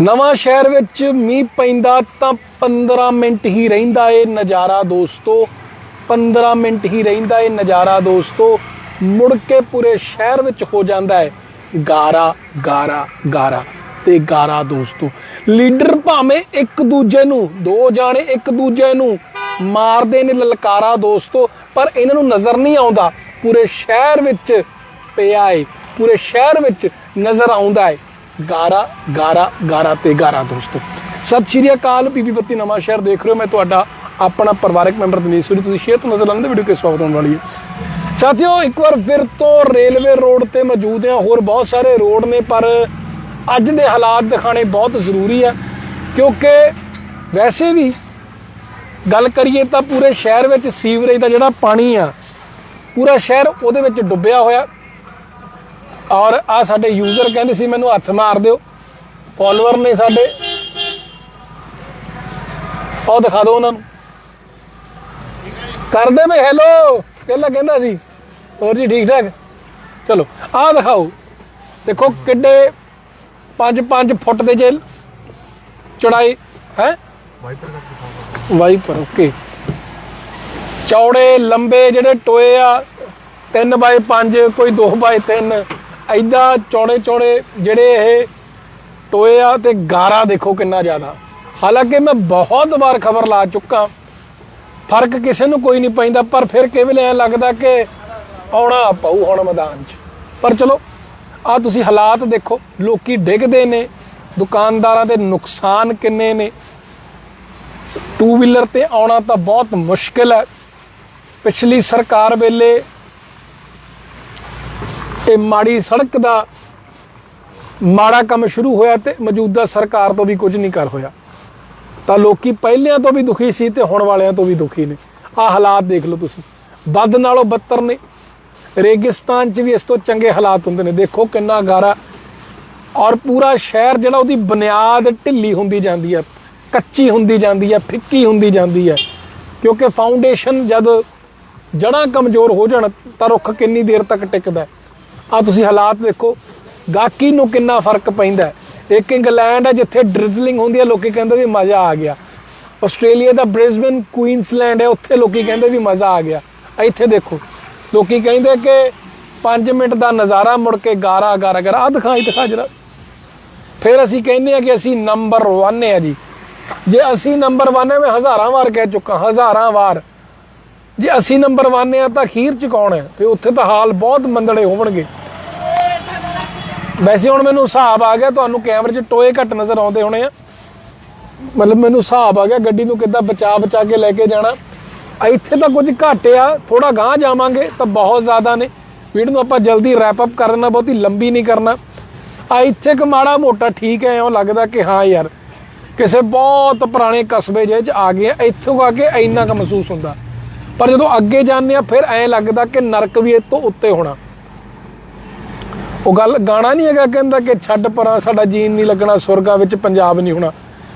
ਨਵਾਂ ਸ਼ਹਿਰ ਵਿੱਚ ਮੀਂਹ ਪੈਂਦਾ ਤਾਂ 15 ਮਿੰਟ ਹੀ ਰਹਿੰਦਾ ਏ ਨਜ਼ਾਰਾ ਦੋਸਤੋ। 15 ਮਿੰਟ ਹੀ ਰਹਿੰਦਾ ਏ ਨਜ਼ਾਰਾ ਦੋਸਤੋ। ਮੁੜ ਕੇ ਪੂਰੇ ਸ਼ਹਿਰ ਵਿੱਚ ਹੋ ਜਾਂਦਾ ਹੈ ਗਾਰਾ ਗਾਰਾ ਗਾਰਾ ਤੇ ਗਾਰਾ ਦੋਸਤੋ। ਲੀਡਰ ਭਾਵੇਂ ਇੱਕ ਦੂਜੇ ਨੂੰ, ਦੋ ਜਾਣੇ ਇੱਕ ਦੂਜੇ ਨੂੰ ਮਾਰਦੇ ਨੇ ਲਲਕਾਰਾ ਦੋਸਤੋ, ਪਰ ਇਹਨਾਂ ਨੂੰ ਨਜ਼ਰ ਨਹੀਂ ਆਉਂਦਾ। ਪੂਰੇ ਸ਼ਹਿਰ ਵਿੱਚ ਪਿਆ ਏ, ਪੂਰੇ ਸ਼ਹਿਰ ਵਿੱਚ ਨਜ਼ਰ ਆਉਂਦਾ ਏ। ਗਾਰਾ ਗਾਰਾ ਗਾਰਾ ਤੇ ਗਾਰਾ ਦੋਸਤੋ। ਸਤਿ ਸ਼੍ਰੀ ਅਕਾਲ ਪੀਪੀ ਬੱਤੀ ਨਵਾਂ ਸ਼ਹਿਰ ਦੇਖ ਰਹੇ ਹੋ। ਮੈਂ ਤੁਹਾਡਾ ਆਪਣਾ ਪਰਿਵਾਰਕ ਮੈਂਬਰ ਦਨੀਸ਼ ਸੂਰੀ। ਤੁਸੀਂ ਸ਼ੇਅਰ ਤੋਂ ਨਜ਼ਰ ਆਉਂਦੇ ਵੀਡੀਓ ਕਿਸ ਸਵਾਗਤ ਹੋਣ ਵਾਲੀ ਹੈ। ਸਾਥੀਓ, ਇੱਕ ਵਾਰ ਫਿਰ ਤੋਂ ਰੇਲਵੇ ਰੋਡ ਤੇ ਮੌਜੂਦ ਹਾਂ। ਹੋਰ ਬਹੁਤ ਸਾਰੇ ਰੋਡ ਨੇ, ਪਰ ਅੱਜ ਦੇ ਹਾਲਾਤ ਦਿਖਾਣੇ ਬਹੁਤ ਜ਼ਰੂਰੀ ਹੈ। ਕਿਉਂਕਿ ਵੈਸੇ ਵੀ ਗੱਲ ਕਰੀਏ ਤਾਂ ਪੂਰੇ ਸ਼ਹਿਰ ਵਿੱਚ ਸੀਵਰੇਜ ਦਾ ਜਿਹੜਾ ਪਾਣੀ ਆ, ਪੂਰਾ ਸ਼ਹਿਰ ਉਹਦੇ ਵਿੱਚ ਡੁੱਬਿਆ ਹੋਇਆ। ਔਰ ਆ ਸਾਡੇ ਯੂਜ਼ਰ ਕਹਿੰਦੇ ਸੀ ਮੈਨੂੰ ਹੱਥ ਮਾਰ ਦਿਓ। ਫਾਲੋਅਰ ਨੇ ਸਾਡੇ। ਉਹ ਦਿਖਾ ਦਿਓ ਉਹਨਾਂ ਨੂੰ। ਕਰਦੇ ਵੇ ਹੈਲੋ ਕਹਿੰਦਾ ਕਹਿੰਦਾ ਸੀ, ਹੋਰ ਜੀ ਠੀਕ ਠਾਕ ਚਲੋ ਆਹ ਦਿਖਾਓ। ਦੇਖੋ ਕਿੱਡੇ 5-5 ਫੁੱਟ ਦੇ ਜੇ ਚੌੜਾਈ, ਹੈ? ਵਾਈਪਰ ਓਕੇ ਚੌੜੇ, ਲੰਬੇ ਜਿਹੜੇ ਟੋਏ ਆ 3 ਬਾਏ 5 ਕੋਈ 2 ਬਾਏ 3 ਐਦਾਂ ਚੌੜੇ ਚੌੜੇ ਜਿਹੜੇ ਇਹ ਟੋਏ ਆ ਤੇ ਗਾਰਾ ਦੇਖੋ ਕਿੰਨਾ ਜ਼ਿਆਦਾ। ਹਾਲਾਂਕਿ ਮੈਂ ਬਹੁਤ ਵਾਰ ਖਬਰ ਲਾ ਚੁੱਕਾ। ਫ਼ਰਕ ਕਿਸੇ ਨੂੰ ਕੋਈ ਨਹੀਂ ਪੈਂਦਾ, ਪਰ ਫਿਰ ਕਿਵੇਂ ਐ ਲੱਗਦਾ ਕਿ ਆਉਣਾ ਪਊ ਹੁਣ ਮੈਦਾਨ 'ਚ। ਪਰ ਚਲੋ ਆ ਤੁਸੀਂ ਹਾਲਾਤ ਦੇਖੋ, ਲੋਕੀ ਡਿੱਗਦੇ ਨੇ, ਦੁਕਾਨਦਾਰਾਂ ਦੇ ਨੁਕਸਾਨ ਕਿੰਨੇ ਨੇ। ਟੂ ਵੀਲਰ ਤੇ ਆਉਣਾ ਤਾਂ ਬਹੁਤ ਮੁਸ਼ਕਿਲ ਹੈ। ਪਿਛਲੀ ਸਰਕਾਰ ਵੇਲੇ ਇਹ ਮਾੜੀ ਸੜਕ ਦਾ ਮਾੜਾ ਕੰਮ ਸ਼ੁਰੂ ਹੋਇਆ ਤੇ ਮੌਜੂਦਾ ਸਰਕਾਰ ਤੋਂ ਵੀ ਕੁਝ ਨਹੀਂ ਕਰ ਹੋਇਆ। ਤਾਂ ਲੋਕੀ ਪਹਿਲਿਆਂ ਤੋਂ ਵੀ ਦੁਖੀ ਸੀ ਤੇ ਹੁਣ ਵਾਲਿਆਂ ਤੋਂ ਵੀ ਦੁਖੀ ਨੇ। ਆ ਹਾਲਾਤ ਦੇਖ ਲਓ ਤੁਸੀਂ। ਵੱਧ ਨਾਲੋਂ ਬੱਤਰ ਨੇ। ਰੇਗਿਸਤਾਨ 'ਚ ਵੀ ਇਸ ਤੋਂ ਚੰਗੇ ਹਾਲਾਤ ਹੁੰਦੇ ਨੇ। ਦੇਖੋ ਕਿੰਨਾ ਗਾਰਾ। ਔਰ ਪੂਰਾ ਸ਼ਹਿਰ ਜਿਹੜਾ ਉਹਦੀ ਬੁਨਿਆਦ ਢਿੱਲੀ ਹੁੰਦੀ ਜਾਂਦੀ ਹੈ ਕੱਚੀ ਹੁੰਦੀ ਜਾਂਦੀ ਹੈ ਫਿੱਕੀ ਹੁੰਦੀ ਜਾਂਦੀ ਹੈ ਕਿਉਂਕਿ ਫਾਊਂਡੇਸ਼ਨ ਜਦ ਜੜਾਂ ਕਮਜ਼ੋਰ ਹੋ ਜਾਣ ਤਾਂ ਰੁੱਖ ਕਿੰਨੀ ਦੇਰ ਤੱਕ ਟਿਕਦਾ। ਆ ਤੁਸੀਂ ਹਾਲਾਤ ਦੇਖੋ ਗਾਕੀ ਨੂੰ ਕਿੰਨਾ ਫ਼ਰਕ ਪੈਂਦਾ ਇੱਕ ਇੰਗਲੈਂਡ ਹੈ ਜਿੱਥੇ ਡ੍ਰਿਜ਼ਲਿੰਗ ਹੁੰਦੀ ਹੈ ਲੋਕੀ ਕਹਿੰਦੇ ਵੀ ਮਜ਼ਾ ਆ ਗਿਆ। ਆਸਟ੍ਰੇਲੀਆ ਦਾ ਬ੍ਰਿਸਬਨ ਕੁਈਨਸਲੈਂਡ ਹੈ ਉੱਥੇ ਲੋਕੀ ਕਹਿੰਦੇ ਵੀ ਮਜ਼ਾ ਆ ਗਿਆ। ਇੱਥੇ ਦੇਖੋ, ਲੋਕੀ ਕਹਿੰਦੇ ਕਿ 5 ਮਿੰਟ ਦਾ ਨਜ਼ਾਰਾ ਮੁੜ ਕੇ ਗਾਰਾ ਗਾਰਾ ਗਾਰਾ। ਆ ਦਿਖਾਈ ਦਿਖਾ ਜਰਾ। ਫਿਰ ਅਸੀਂ ਕਹਿੰਦੇ ਆ ਕਿ ਅਸੀਂ ਨੰਬਰ 1 ਹੈ ਜੀ। ਜੇ ਅਸੀਂ ਨੰਬਰ 1 ਹੈ ਮੈਂ ਹਜ਼ਾਰਾਂ ਵਾਰ ਕਹਿ ਚੁੱਕਾ, ਹਜ਼ਾਰਾਂ ਵਾਰ। ਜੇ ਅਸੀਂ ਨੰਬਰ 1 ਆ ਤਾਂ ਖੀਰ ਚ ਕੌਣ ਹੈ? ਤੇ ਉੱਥੇ ਤਾਂ ਹਾਲ ਬਹੁਤ ਮੰਦੜੇ ਹੋਣਗੇ ਵੈਸੇ ਹੁਣ ਮੈਨੂੰ ਹਿਸਾਬ ਆ ਗਿਆ, ਤੁਹਾਨੂੰ ਕੈਮਰੇ 'ਚ ਟੋਏ ਘੱਟ ਨਜ਼ਰ ਆਉਂਦੇ ਹੋਣੇ ਆ। ਮਤਲਬ ਮੈਨੂੰ ਹਿਸਾਬ ਆ ਗਿਆ ਗੱਡੀ ਨੂੰ ਕਿੱਦਾਂ ਬਚਾ ਬਚਾ ਕੇ ਲੈ ਕੇ ਜਾਣਾ। ਇੱਥੇ ਤਾਂ ਕੁਝ ਘੱਟ ਆ ਥੋੜਾ ਗਾਂਹ ਜਾਵਾਂਗੇ ਤਾਂ ਬਹੁਤ ਜ਼ਿਆਦਾ ਨੇ। ਵੀਡੀਓ ਨੂੰ ਆਪਾਂ ਜਲਦੀ ਰੈਪ ਅਪ ਕਰਨਾ ਬਹੁਤੀ ਲੰਬੀ ਨਹੀਂ ਕਰਨਾ। ਆ ਇੱਥੇ ਕ ਮਾੜਾ ਮੋਟਾ ਠੀਕ ਹੈ ਐਂ ਲੱਗਦਾ ਕਿ ਹਾਂ ਯਾਰ, ਕਿਸੇ ਬਹੁਤ ਪੁਰਾਣੇ ਕਸਬੇ ਜਿਹੇ ਚ ਆ ਗਏ ਇੱਥੋਂ ਆ ਕੇ ਇੰਨਾ ਕੁ ਮਹਿਸੂਸ ਹੁੰਦਾ। ਪਰ ਜਦੋਂ ਅੱਗੇ ਜਾਂਦੇ ਆ, ਫਿਰ ਐਂ ਲੱਗਦਾ ਕਿ ਨਰਕ ਵੀ ਇਹ ਤੋਂ ਉੱਤੇ ਹੋਣਾ। ਉਹ ਗੱਲ ਗਾਣਾ ਨਹੀਂ ਹੈਗਾ ਕਹਿੰਦਾ ਕਿ ਛੱਡ ਪਰਾਂ, ਸਾਡਾ ਜੀਨ ਨਹੀਂ ਲੱਗਣਾ, ਸੁਰਗਾ ਵਿੱਚ ਪੰਜਾਬ ਨਹੀਂ ਹੋਣਾ।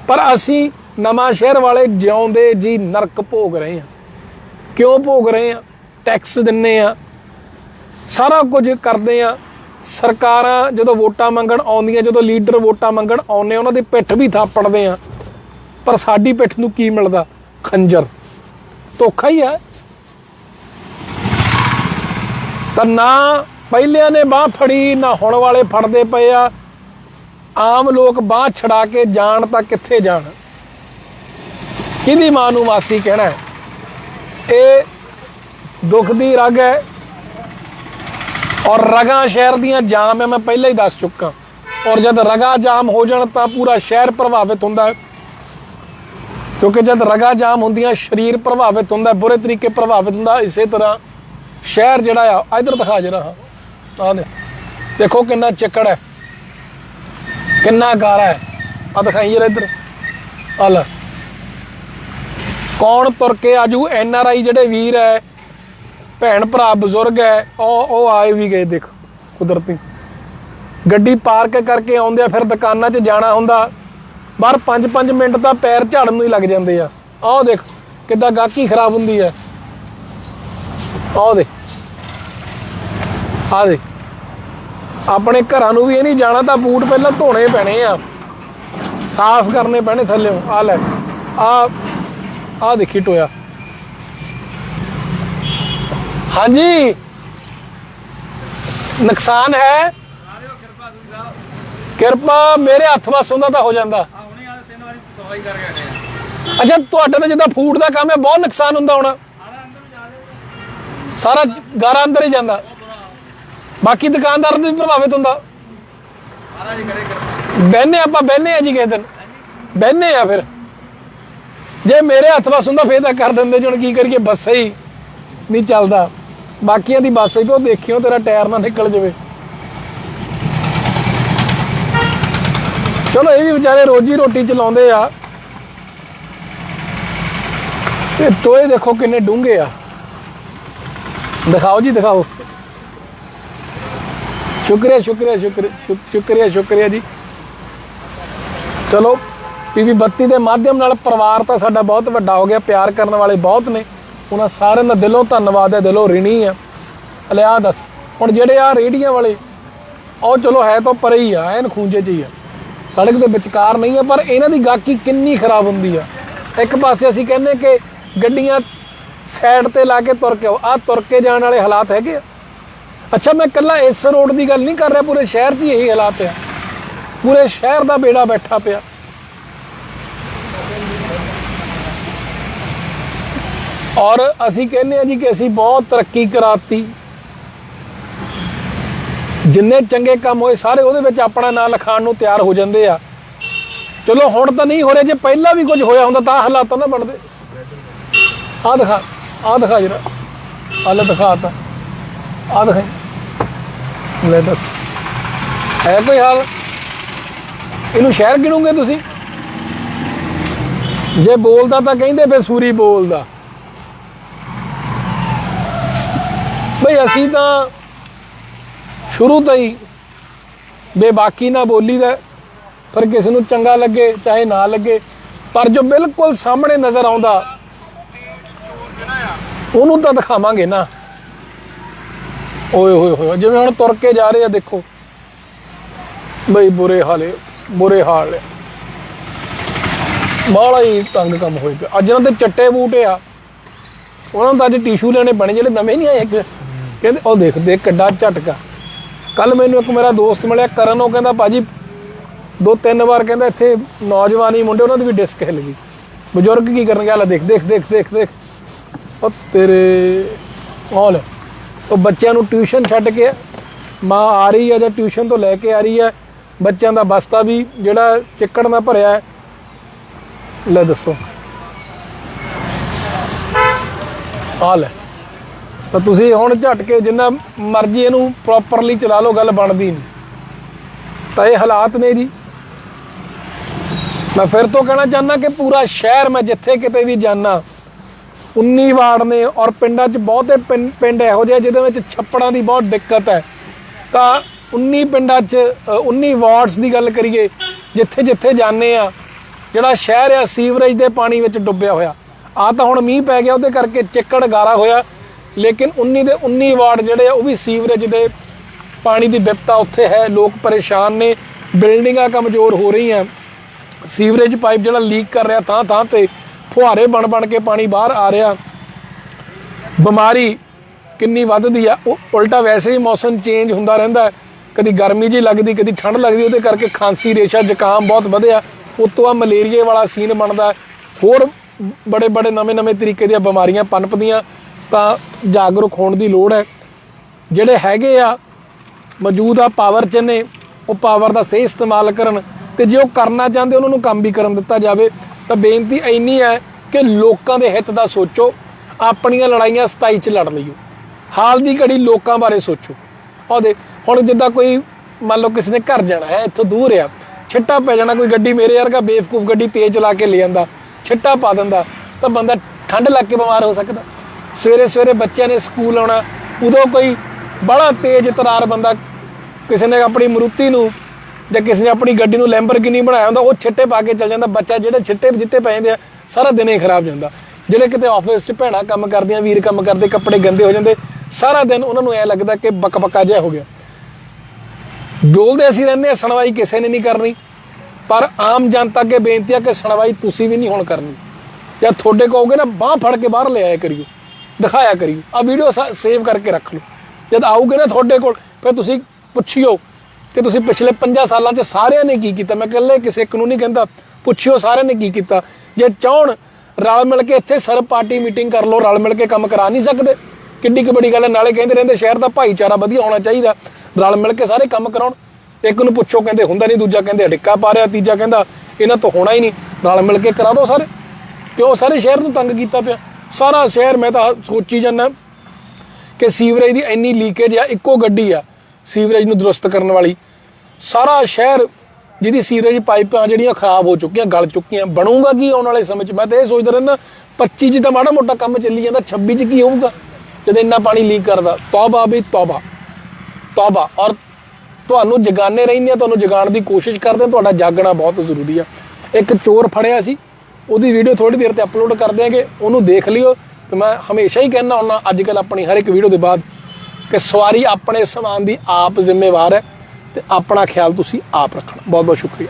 ਪਰ ਅਸੀਂ ਨਵਾਂ ਸ਼ਹਿਰ ਵਾਲੇ ਜਿਉਂਦੇ ਜੀ ਨਰਕ ਭੋਗ ਰਹੇ ਹਾਂ। ਕਿਉਂ ਭੋਗ ਰਹੇ ਹਾਂ? ਟੈਕਸ ਦਿੰਨੇ ਆ ਸਾਰਾ ਕੁਝ ਕਰਦੇ ਆ ਸਰਕਾਰਾਂ ਜਦੋਂ ਵੋਟਾਂ ਮੰਗਣ ਆਉਂਦੀਆਂ, ਜਦੋਂ ਲੀਡਰ ਵੋਟਾਂ ਮੰਗਣ ਆਉਂਦੇ ਉਹਨਾਂ ਦੀ ਪਿੱਠ ਵੀ ਥਾਪੜਦੇ ਆ ਪਰ ਸਾਡੀ ਪਿੱਠ ਨੂੰ ਕੀ ਮਿਲਦਾ? ਖੰਜਰ। ਧੋਖਾ ਹੀ ਹੈ ਤਾਂ ਨਾ ਪਹਿਲਿਆਂ ਨੇ ਬਾਹ ਫੜੀ, ਨਾ ਹੁਣ ਵਾਲੇ ਫੜਦੇ ਪਏ ਆ। ਆਮ ਲੋਕ ਬਾਹ ਛੜਾ ਕੇ ਜਾਣ ਤਾਂ ਕਿੱਥੇ ਜਾਣ? ਕਿਹਦੀ ਮਾਂ ਨੂੰ ਮਾਸੀ ਕਹਿਣਾ ਇਹ ਦੁੱਖ ਦੀ ਰਗ ਹੈ ਔਰ ਰਗਾਂ ਸ਼ਹਿਰ ਦੀਆਂ ਜਾਮ ਹੈ, ਮੈਂ ਪਹਿਲਾਂ ਹੀ ਦੱਸ ਚੁੱਕਾ। ਔਰ ਜਦ ਰਗਾ ਜਾਮ ਹੋ ਜਾਣ ਤਾਂ ਪੂਰਾ ਸ਼ਹਿਰ ਪ੍ਰਭਾਵਿਤ ਹੁੰਦਾ ਹੈ। ਕਿਉਂਕਿ ਜਦ ਰਗਾ ਜਾਮ ਹੁੰਦੀਆਂ, ਸਰੀਰ ਪ੍ਰਭਾਵਿਤ ਹੁੰਦਾ, ਬੁਰੇ ਤਰੀਕੇ ਪ੍ਰਭਾਵਿਤ ਹੁੰਦਾ, ਇਸੇ ਤਰ੍ਹਾਂ ਸ਼ਹਿਰ ਜਿਹੜਾ ਆ, ਇਧਰ ਦਿਖਾ ਜਰਾ। ਆ ਦੇ ਦੇਖੋ ਕਿੰਨਾ ਚਿੱਕੜ ਹੈ। ਕਿੰਨਾ ਗਾਰਾ ਹੈ। ਆ ਦਿਖਾਈ ਜਰਾ ਇਧਰ। ਆ ਲੈ। ਕੌਣ ਤੁਰ ਕੇ ਆਜੂ? ਐਨ ਆਰ ਆਈ ਜਿਹੜੇ ਵੀਰ ਹੈ, ਭੈਣ ਭਰਾ ਬਜ਼ੁਰਗ ਹੈ, ਉਹ ਉਹ ਆਏ ਵੀ ਗਏ, ਦੇਖ, ਕੁਦਰਤੀ। ਗੱਡੀ ਪਾਰਕ ਕਰਕੇ ਆਉਂਦੇ ਆ, ਫਿਰ ਦੁਕਾਨਾਂ 'ਚ ਜਾਣਾ ਹੁੰਦਾ। ਬਾਹਰ 5-5 ਮਿੰਟ ਤਾਂ ਪੈਰ ਝਾੜਨ ਨੂੰ ਹੀ ਲੱਗ ਜਾਂਦੇ ਆ। ਆਹ ਦੇਖ, ਕਿੱਦਾਂ ਗਾਹਕੀ ਖਰਾਬ ਹੁੰਦੀ ਹੈ। ਆਹ ਦੇ। ਆਹ ਦੇ। ਆਪਣੇ ਘਰਾਂ ਨੂੰ ਵੀ ਇਹ ਨਹੀਂ ਜਾਣਾ ਤਾਂ ਬੂਟ ਪਹਿਲਾਂ ਧੋਣੇ ਪੈਣੇ ਆ। ਸਾਫ਼ ਕਰਨੇ ਪੈਣੇ ਥੱਲੇੋਂ ਆ ਲੈ। ਆ ਆ ਦੇਖੀ ਟੋਇਆ। ਹਾਂਜੀ। ਨੁਕਸਾਨ ਹੈ। ਕਿਰਪਾ ਮੇਰੇ ਹੱਥ ਵਸ ਹੁੰਦਾ ਤਾਂ ਹੋ ਜਾਂਦਾ। ਅੱਛਾ ਤੁਹਾਡੇ ਤਾਂ ਜਿੱਦਾਂ ਫੂਡ ਦਾ ਕੰਮ ਹੈ ਬਹੁਤ ਨੁਕਸਾਨ ਹੁੰਦਾ ਹੋਣਾ। ਸਾਰਾ ਗਾਰਾ ਅੰਦਰ ਹੀ ਜਾਂਦਾ। ਬਾਕੀ ਦੁਕਾਨਦਾਰ ਵੀ ਪ੍ਰਭਾਵਿਤ ਹੁੰਦਾ। ਬਹਿਨੇ ਆਪਾਂ ਬਹਿਨੇ ਆ ਜੀ ਕਿਸੇ ਦਿਨ। ਬਹਿਨੇ ਆ ਫਿਰ। ਜੇ ਮੇਰੇ ਹੱਥ ਵਸ ਹੁੰਦਾ, ਫੇਰ ਤਾਂ ਕਰ ਦਿੰਦੇ ਜੀ ਕੀ ਕਰੀਏ, ਬੱਸ ਹੀ ਨਹੀਂ ਚੱਲਦਾ। ਬਾਕੀਆਂ ਦੀ ਬੱਸ ਹੀ ਉਹ ਦੇਖਿਓ ਤੇਰਾ ਟਾਇਰ ਨਾ ਨਿਕਲ ਜਾਵੇ। ਚਲੋ, ਇਹ ਵੀ ਵਿਚਾਰੇ ਰੋਜੀ ਰੋਟੀ ਚਲਾਉਂਦੇ ਆ। ਤੇ ਟੋਏ ਦੇਖੋ ਕਿੰਨੇ ਡੂੰਘੇ ਆ। ਦਿਖਾਓ ਜੀ, ਦਿਖਾਓ। ਸ਼ੁਕਰੀਆ ਸ਼ੁਕਰੀਆ ਸ਼ੁਕਰੀਆ, ਸ਼ੁਕ- ਸ਼ੁਕਰੀਆ ਸ਼ੁਕਰੀਆ ਜੀ। ਚਲੋ ਪੀਵੀ 32 ਦੇ ਮਾਧਿਅਮ ਨਾਲ ਪਰਿਵਾਰ ਤਾਂ ਸਾਡਾ ਬਹੁਤ ਵੱਡਾ ਹੋ ਗਿਆ, ਪਿਆਰ ਕਰਨ ਵਾਲੇ ਬਹੁਤ ਨੇ। ਉਹਨਾਂ ਸਾਰਿਆਂ ਦਾ ਦਿਲੋਂ ਧੰਨਵਾਦ ਹੈ, ਦਿਲੋਂ ਰਿਣੀ ਆ। ਲਿਆ ਦੱਸ, ਹੁਣ ਜਿਹੜੇ ਆ ਰੇੜੀਆਂ ਵਾਲੇ, ਉਹ ਚਲੋ ਹੈ ਤਾਂ ਪਰੇ ਹੀ ਆ, ਐਨ ਖੂੰਜੇ 'ਚ ਹੀ ਆ। ਸੜਕ ਦੇ ਵਿਚਕਾਰ ਨਹੀਂ ਆ, ਪਰ ਇਹਨਾਂ ਦੀ ਗਾਕੀ ਕਿੰਨੀ ਖਰਾਬ ਹੁੰਦੀ ਆ। ਇੱਕ ਪਾਸੇ ਅਸੀਂ ਕਹਿੰਦੇ ਕਿ ਗੱਡੀਆਂ ਸਾਈਡ ਤੇ ਲਾ ਕੇ ਤੁਰ ਕੇ ਆਓ। ਆ ਤੁਰ ਕੇ ਜਾਣ ਵਾਲੇ ਹਾਲਾਤ ਹੈਗੇ ਆ। ਅੱਛਾ, ਮੈਂ ਕੱਲਾ ਇਸ ਰੋਡ ਦੀ ਗੱਲ ਨਹੀਂ ਕਰ ਰਿਹਾ, ਪੂਰੇ ਸ਼ਹਿਰ 'ਚ ਹੀ ਇਹੀ ਹਾਲਾਤ ਆ। ਪੂਰੇ ਸ਼ਹਿਰ ਦਾ ਬੇੜਾ ਬੈਠਾ ਪਿਆ। ਔਰ ਅਸੀਂ ਕਹਿੰਦੇ ਆ ਜੀ ਕਿ ਅਸੀਂ ਬਹੁਤ ਤਰੱਕੀ ਕਰਾਤੀ। ਜਿੰਨੇ ਚੰਗੇ ਕੰਮ ਹੋਏ, ਸਾਰੇ ਉਹਦੇ ਵਿੱਚ ਆਪਣਾ ਨਾਂ ਲਿਖਾਉਣ ਨੂੰ ਤਿਆਰ ਹੋ ਜਾਂਦੇ ਆ। ਚਲੋ, ਹੁਣ ਤਾਂ ਨਹੀਂ ਹੋ ਰਿਹਾ। ਜੇ ਪਹਿਲਾਂ ਵੀ ਕੁਝ ਹੋਇਆ ਹੁੰਦਾ, ਤਾਂ ਹਾਲਾਤ ਨਾ ਬਣਦੇ। ਆ ਦਿਖਾ। ਆ ਦਿਖਾ ਜਰਾ। ਆ ਲੈ ਦਿਖਾ ਤਾ। ਆ ਦਿਖਾ। ਲੈ ਦੱਸ। ਹੈ ਕੋਈ ਹਾਲ? ਇਹਨੂੰ ਸ਼ਹਿਰ ਗਿਣੋਗੇ ਤੁਸੀਂ? ਜੇ ਬੋਲਦਾ ਤਾਂ ਕਹਿੰਦੇ ਫੇ ਸੂਰੀ ਬੋਲਦਾ। ਬਈ ਅਸੀਂ ਤਾਂ ਸ਼ੁਰੂ ਤੋਂ ਹੀ ਬੇਬਾਕੀ ਨਾ ਬੋਲੀ ਦਾ ਪਰ ਕਿਸੇ ਨੂੰ ਚੰਗਾ ਲੱਗੇ, ਚਾਹੇ ਨਾ ਲੱਗੇ, ਪਰ ਜੋ ਬਿਲਕੁਲ ਸਾਹਮਣੇ ਨਜ਼ਰ ਆਉਂਦਾ ਉਹਨੂੰ ਤਾਂ ਦਿਖਾਵਾਂਗੇ ਨਾ। ਓਏ, ਹੋਏ ਹੋਏ, ਜਿਵੇਂ ਹੁਣ ਤੁਰ ਕੇ ਜਾ ਰਹੇ ਆ, ਦੇਖੋ। ਬਈ, ਬੁਰੇ ਹਾਲੇ ਬੁਰੇ ਹਾਲ ਹੈ ਬਾਹਲਾ ਹੀ ਤੰਗ ਕੰਮ ਹੋਏ ਪਿਆ। ਅੱਜ ਉਹਨਾਂ ਦੇ ਚੱਟੇ ਬੂਟੇ ਆ। ਉਹਨਾਂ ਨੂੰ ਤਾਂ ਅੱਜ ਟਿਸ਼ੂ ਲੈਣੇ ਬਣੇ ਜਿਹੜੇ ਨਵੇਂ ਨਹੀਂ ਆਏ ਇੱਕ। ਕਹਿੰਦੇ, ਉਹ ਦੇਖ ਦੇਖ ਕਿੱਡਾ ਝਟਕਾ। ਕੱਲ ਮੈਨੂੰ ਇੱਕ ਮੇਰਾ ਦੋਸਤ ਮਿਲਿਆ, ਕਰਨ, ਉਹ ਕਹਿੰਦਾ, ਭਾਜੀ, ਦੋ, ਤਿੰਨ ਵਾਰ ਕਹਿੰਦਾ, ਇੱਥੇ ਨੌਜਵਾਨੀ ਮੁੰਡੇ, ਉਹਨਾਂ ਦੀ ਵੀ ਡਿਸਕ ਹਿੱਲ ਗਈ। ਬਜ਼ੁਰਗ ਕੀ ਕਰਨਗੇ? ਹਾਲਾ ਦੇਖ ਦੇਖ ਦੇਖ ਦੇਖ ਦੇਖ। ਉਹ ਤੇਰੇ ਉਹ ਲੈ ਉਹ ਬੱਚਿਆਂ ਨੂੰ ਟਿਊਸ਼ਨ ਛੱਡ ਕੇ ਮਾਂ ਆ ਰਹੀ ਹੈ ਜਾਂ ਟਿਊਸ਼ਨ ਤੋਂ ਲੈ ਕੇ ਆ ਰਹੀ ਹੈ। ਬੱਚਿਆਂ ਦਾ ਬਸਤਾ ਵੀ ਜਿਹੜਾ ਚਿੱਕੜ ਨਾਲ ਭਰਿਆ ਹੈ। ਲੈ ਦੱਸੋ। ਆ ਲੈ। ਤਾਂ ਤੁਸੀਂ ਹੁਣ ਝਟ ਕੇ ਜਿੰਨਾ ਮਰਜ਼ੀ ਇਹਨੂੰ ਪ੍ਰੋਪਰਲੀ ਚਲਾ ਲਓ, ਗੱਲ ਬਣਦੀ ਨਹੀਂ। ਤਾਂ ਇਹ ਹਾਲਾਤ ਨੇ ਜੀ। ਮੈਂ ਫਿਰ ਤੋਂ ਕਹਿਣਾ ਚਾਹੁੰਦਾ ਕਿ ਪੂਰਾ ਸ਼ਹਿਰ ਮੈਂ ਜਿੱਥੇ ਕਿਤੇ ਵੀ ਜਾਣਾ 19 ਵਾਰਡ ਨੇ ਔਰ ਪਿੰਡਾਂ 'ਚ ਬਹੁਤੇ ਪਿੰ- ਪਿੰਡ ਇਹੋ ਜਿਹੇ ਜਿਹਦੇ ਵਿੱਚ ਛੱਪੜਾਂ ਦੀ ਬਹੁਤ ਦਿੱਕਤ ਹੈ। ਤਾਂ 19 ਪਿੰਡਾਂ 'ਚ ਅ, 19 ਵਾਰਡਸ ਦੀ ਗੱਲ ਕਰੀਏ ਜਿੱਥੇ ਜਿੱਥੇ ਜਾਂਦੇ ਆ ਜਿਹੜਾ ਸ਼ਹਿਰ ਆ ਸੀਵਰੇਜ ਦੇ ਪਾਣੀ ਵਿੱਚ ਡੁੱਬਿਆ ਹੋਇਆ। ਆ ਤਾਂ ਹੁਣ ਮੀਂਹ ਪੈ ਗਿਆ ਉਹਦੇ ਕਰਕੇ ਚਿੱਕੜ ਗਾਰਾ ਹੋਇਆ। ਲੇਕਿਨ 19 ਦੇ 19 ਵਾਰਡ ਜਿਹੜੇ ਆ ਉਹ ਵੀ ਸੀਵਰੇਜ ਦੇ ਪਾਣੀ ਦੀ ਵਿਪਤਾ ਉੱਥੇ ਹੈ। ਲੋਕ ਪਰੇਸ਼ਾਨ ਨੇ ਬਿਲਡਿੰਗਾਂ ਕਮਜ਼ੋਰ ਹੋ ਰਹੀਆਂ। ਸੀਵਰੇਜ ਪਾਈਪ ਜਿਹੜਾ ਲੀਕ ਕਰ ਰਿਹਾ ਥਾਂ ਥਾਂ ਤੇ ਫੁਹਾਰੇ ਬਣ ਬਣ ਕੇ ਪਾਣੀ ਬਾਹਰ ਆ ਰਿਹਾ। ਬਿਮਾਰੀ ਕਿੰਨੀ ਵੱਧਦੀ ਆ ਉਲਟਾ ਵੈਸੇ ਹੀ ਮੌਸਮ ਚੇਂਜ ਹੁੰਦਾ ਰਹਿੰਦਾ ਕਦੀ ਗਰਮੀ ਜੀ ਲੱਗਦੀ, ਕਦੀ ਠੰਡ ਲੱਗਦੀ, ਉਹਦੇ ਕਰਕੇ ਖਾਂਸੀ, ਰੇਸ਼ਾ, ਜ਼ੁਕਾਮ ਬਹੁਤ ਵਧਿਆ ਉਤੋਂ ਆ ਮਲੇਰੀਏ ਵਾਲਾ ਸੀਨ ਬਣਦਾ ਹੋਰ ਬੜੇ ਬੜੇ ਨਵੇਂ ਨਵੇਂ ਤਰੀਕੇ ਦੀਆਂ ਬਿਮਾਰੀਆਂ ਪਨਪਦੀਆਂ, ਤਾਂ ਜਾਗਰੂਕ ਹੋਣ ਦੀ ਲੋੜ ਹੈ। ਜਿਹੜੇ ਹੈਗੇ ਆ, ਮੌਜੂਦਾ ਪਾਵਰ ਚ ਨੇ, ਉਹ ਪਾਵਰ ਦਾ ਸਹੀ ਇਸਤੇਮਾਲ ਕਰਨ ਤੇ ਜੇ ਉਹ ਕਰਨਾ ਚਾਹੁੰਦੇ, ਉਹਨਾਂ ਨੂੰ ਕੰਮ ਵੀ ਕਰਨ ਦਿੱਤਾ ਜਾਵੇ। ਤਾਂ ਬੇਨਤੀ ਇੰਨੀ ਹੈ ਕਿ ਲੋਕਾਂ ਦੇ ਹਿੱਤ ਦਾ ਸੋਚੋ, ਆਪਣੀਆਂ ਲੜਾਈਆਂ 27 ਚ ਲੜ ਲਈਓ। ਹਾਲ ਦੀ ਘੜੀ ਲੋਕਾਂ ਬਾਰੇ ਸੋਚੋ। ਉਹਦੇ, ਹੁਣ ਜਿੱਦਾਂ ਕੋਈ ਮੰਨ ਲਓ ਕਿਸੇ ਨੇ ਘਰ ਜਾਣਾ ਹੈ, ਇੱਥੋਂ ਦੂਰ ਆ, ਛਿੱਟਾ ਪੈ ਜਾਣਾ, ਕੋਈ ਗੱਡੀ ਮੇਰੇ ਵਰਗਾ ਬੇਵਕੂਫ ਗੱਡੀ ਤੇਜ਼ ਚਲਾ ਕੇ ਲੈ ਜਾਂਦਾ, ਛਿੱਟਾ ਪਾ ਦਿੰਦਾ, ਤਾਂ ਬੰਦਾ ਠੰਡ ਲੱਗ ਕੇ ਬਿਮਾਰ ਹੋ ਸਕਦਾ। ਸਵੇਰੇ ਸਵੇਰੇ ਬੱਚਿਆਂ ਨੇ ਸਕੂਲ ਆਉਣਾ, ਉਦੋਂ ਕੋਈ ਬੜਾ ਤੇਜ਼ ਤਰਾਰ ਬੰਦਾ ਕਿਸੇ ਨੇ ਆਪਣੀ ਮਰੂਤੀ ਨੂੰ ਜਾਂ ਕਿਸੇ ਨੇ ਆਪਣੀ ਗੱਡੀ ਨੂੰ ਲੈਂਬਰਗਿਨੀ ਬਣਾਇਆ ਹੁੰਦਾ, ਉਹ ਛਿੱਟੇ ਪਾ ਕੇ ਚੱਲ ਜਾਂਦਾ। ਬੱਚਾ ਜਿਹੜੇ ਛਿੱਟੇ ਜਿੱਤੇ ਪੈ ਜਾਂਦੇ ਆ, ਸਾਰਾ ਦਿਨ ਹੀ ਖਰਾਬ ਜਾਂਦਾ। ਜਿਹੜੇ ਕਿਤੇ ਆਫਿਸ 'ਚ ਭੈਣਾ ਕੰਮ ਕਰਦੀਆਂ, ਵੀਰ ਕੰਮ ਕਰਦੇ, ਕੱਪੜੇ ਗੰਦੇ ਹੋ ਜਾਂਦੇ, ਸਾਰਾ ਦਿਨ ਉਹਨਾਂ ਨੂੰ ਐ ਲੱਗਦਾ ਕਿ ਬਕਬਕਾ ਜਿਹਾ ਹੋ ਗਿਆ। ਬੋਲਦੇ ਅਸੀਂ ਰਹਿੰਦੇ ਆ ਸੁਣਵਾਈ ਕਿਸੇ ਨੇ ਨਹੀਂ ਕਰਨੀ। ਪਰ ਆਮ ਜਨਤਾ ਅੱਗੇ ਬੇਨਤੀ ਆ ਕਿ ਸੁਣਵਾਈ ਤੁਸੀਂ ਵੀ ਨਹੀਂ ਹੁਣ ਕਰਨੀ। ਜਾਂ ਤੁਹਾਡੇ ਕਹੋਗੇ ਨਾ, ਬਾਹ ਫੜ ਕੇ ਬਾਹਰ ਲਿਆਇਆ ਕਰਿਓ ਦਿਖਾਇਆ ਕਰਿਓ ਆ ਵੀਡੀਓ ਸੇਵ ਕਰਕੇ ਰੱਖ ਲਓ। ਜਦ ਆਉਗੇ ਨਾ ਤੁਹਾਡੇ ਕੋਲ, ਫਿਰ ਤੁਸੀਂ ਪੁੱਛਿਓ ਕਿ ਤੁਸੀਂ ਪਿਛਲੇ 50 ਸਾਲਾਂ 'ਚ ਸਾਰਿਆਂ ਨੇ ਕੀ ਕੀਤਾ? ਮੈਂ ਇਕੱਲੇ ਕਿਸੇ ਇੱਕ ਨੂੰ ਨਹੀਂ ਕਹਿੰਦਾ। ਪੁੱਛਿਓ, ਸਾਰਿਆਂ ਨੇ ਕੀ ਕੀਤਾ? ਜੇ ਚਾਹਣ ਰਲ ਮਿਲ ਕੇ ਇੱਥੇ ਸਰਬ ਪਾਰਟੀ ਮੀਟਿੰਗ ਕਰ ਲਓ, ਰਲ ਮਿਲ ਕੇ ਕੰਮ ਕਰਾ ਨਹੀਂ ਸਕਦੇ। ਕਿੱਡੀ ਕੁ ਬੜੀ ਗੱਲ ਹੈ। ਨਾਲੇ ਕਹਿੰਦੇ ਰਹਿੰਦੇ, ਸ਼ਹਿਰ ਦਾ ਭਾਈਚਾਰਾ ਵਧੀਆ ਹੋਣਾ ਚਾਹੀਦਾ। ਰਲ ਮਿਲ ਕੇ ਸਾਰੇ ਕੰਮ ਕਰਾਉਣ। ਇੱਕ ਨੂੰ ਪੁੱਛੋ, ਕਹਿੰਦੇ ਹੁੰਦਾ ਨਹੀਂ, ਦੂਜਾ ਕਹਿੰਦੇ ਅੜਿੱਕਾ ਪਾ ਰਿਹਾ, ਤੀਜਾ ਕਹਿੰਦਾ ਇਹਨਾਂ ਤੋਂ ਹੋਣਾ ਹੀ ਨਹੀਂ। ਰਲ ਮਿਲ ਕੇ ਕਰਾ ਦਿਓ ਸਾਰੇ। ਕਿਉਂ ਸਾਰੇ ਸ਼ਹਿਰ ਨੂੰ ਤੰਗ ਕੀਤਾ ਪਿਆ। ਸਾਰਾ ਸ਼ਹਿਰ, ਮੈਂ ਤਾਂ ਸੋਚੀ ਜਾਂਦਾ ਕਿ ਸੀਵਰੇਜ ਦੀ ਇੰਨੀ ਲੀਕੇਜ ਆ, ਇੱਕੋ ਗੱਡੀ ਆ। ਸੀਵਰੇਜ ਨੂੰ ਦਰੁਸਤ ਕਰਨ ਵਾਲੀ। ਸਾਰਾ ਸ਼ਹਿਰ ਜਿਹਦੀ ਸੀਵਰੇਜ ਪਾਈਪਾਂ ਜਿਹੜੀਆਂ ਖਰਾਬ ਹੋ ਚੁੱਕੀਆਂ, ਗਲ ਚੁੱਕੀਆਂ, ਬਣੂਗਾ ਕੀ ਆਉਣ ਵਾਲੇ ਸਮੇਂ 'ਚ? ਮੈਂ ਤਾਂ ਇਹ ਸੋਚਦਾ ਰਹਿੰਦਾ 25 'ਚ ਤਾਂ ਮਾੜਾ ਮੋਟਾ ਕੰਮ ਚੱਲੀ ਜਾਂਦਾ 26 'ਚ ਕੀ ਹੋਊਗਾ? ਜਦੋਂ ਇੰਨਾ ਪਾਣੀ ਲੀਕ ਕਰਦਾ, ਤੌਬਾ ਵੀ ਤੌਬਾ ਤੌਬਾ। ਔਰ ਤੁਹਾਨੂੰ ਜਗਾਣੇ ਰਹਿੰਦੇ ਆ, ਤੁਹਾਨੂੰ ਜਗਾਉਣ ਦੀ ਕੋਸ਼ਿਸ਼ ਕਰਦੇ ਆ, ਤੁਹਾਡਾ ਜਾਗਣਾ ਬਹੁਤ ਜ਼ਰੂਰੀ ਆ। ਇੱਕ ਚੋਰ ਫੜਿਆ ਸੀ, ਉਹਦੀ ਵੀਡੀਓ ਥੋੜੀ ਦੇਰ ਤੇ ਅਪਲੋਡ ਕਰ ਦਿਆਂਗੇ ਉਹਨੂੰ ਦੇਖ ਲਿਓ। ਤੇ ਮੈਂ ਹਮੇਸ਼ਾ ਹੀ ਕਹਿਣਾ ਹੁੰਦਾ, ਅੱਜ ਕੱਲ ਆਪਣੀ ਹਰ ਇੱਕ ਵੀਡੀਓ ਦੇ ਬਾਅਦ ਕਿ ਸਵਾਰੀ ਆਪਣੇ ਸਮਾਨ ਦੀ ਆਪ ਜ਼ਿੰਮੇਵਾਰ ਹੈ ਤੇ ਆਪਣਾ ਖਿਆਲ ਤੁਸੀਂ ਆਪ ਰੱਖਣਾ। ਬਹੁਤ ਬਹੁਤ ਸ਼ੁਕਰੀਆ।